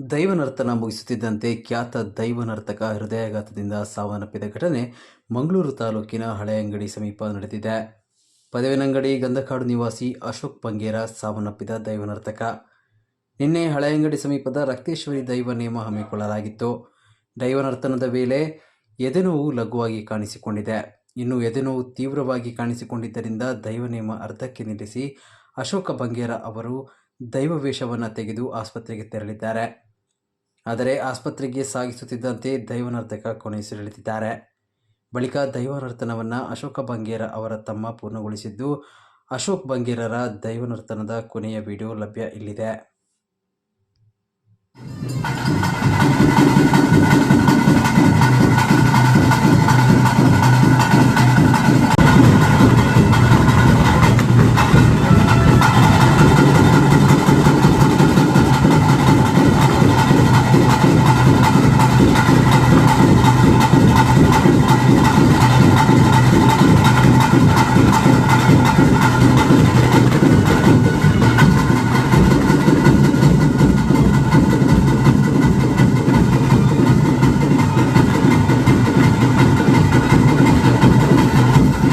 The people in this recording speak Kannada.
ದೈವನರ್ತನ ಮುಗಿಸುತ್ತಿದ್ದಂತೆ ಖ್ಯಾತ ದೈವನರ್ತಕ ಹೃದಯಾಘಾತದಿಂದ ಸಾವನ್ನಪ್ಪಿದ ಘಟನೆ ಮಂಗಳೂರು ತಾಲೂಕಿನ ಹಳೆಯಂಗಡಿ ಸಮೀಪ ನಡೆದಿದೆ. ಪದವಿನಂಗಡಿ ಗಂಧಕಾಡು ನಿವಾಸಿ ಅಶೋಕ್ ಬಂಗೇರ ಸಾವನ್ನಪ್ಪಿದ ದೈವನರ್ತಕ. ನಿನ್ನೆ ಹಳೆಯಂಗಡಿ ಸಮೀಪದ ರಕ್ತೇಶ್ವರಿ ದೈವ ನೇಮ ಹಮ್ಮಿಕೊಳ್ಳಲಾಗಿತ್ತು. ದೈವನರ್ತನದ ವೇಳೆ ಎದೆನೋವು ಲಘುವಾಗಿ ಕಾಣಿಸಿಕೊಂಡಿದೆ. ಇನ್ನು ಎದೆನೋವು ತೀವ್ರವಾಗಿ ಕಾಣಿಸಿಕೊಂಡಿದ್ದರಿಂದ ದೈವನೇಮ ಅರ್ಧಕ್ಕೆ ನಿಲ್ಲಿಸಿ ಅಶೋಕ ಬಂಗೇರ ಅವರು ದೈವ ವೇಷವನ್ನು ತೆಗೆದು ಆಸ್ಪತ್ರೆಗೆ ತೆರಳಿದ್ದಾರೆ. ಆದರೆ ಆಸ್ಪತ್ರೆಗೆ ಸಾಗಿಸುತ್ತಿದ್ದಂತೆ ದೈವನರ್ತಕ ಕೊನೆಯುಸಿರೆಳೆದಿದ್ದಾರೆ. ಬಳಿಕ ದೈವನರ್ತನವನ್ನು ಅಶೋಕ ಬಂಗೇರ ಅವರ ತಮ್ಮ ಪೂರ್ಣಗೊಳಿಸಿದ್ದು, ಅಶೋಕ್ ಬಂಗೇರರ ದೈವನರ್ತನದ ಕೊನೆಯ ವಿಡಿಯೋ ಲಭ್ಯ ಇಲ್ಲಿದೆ.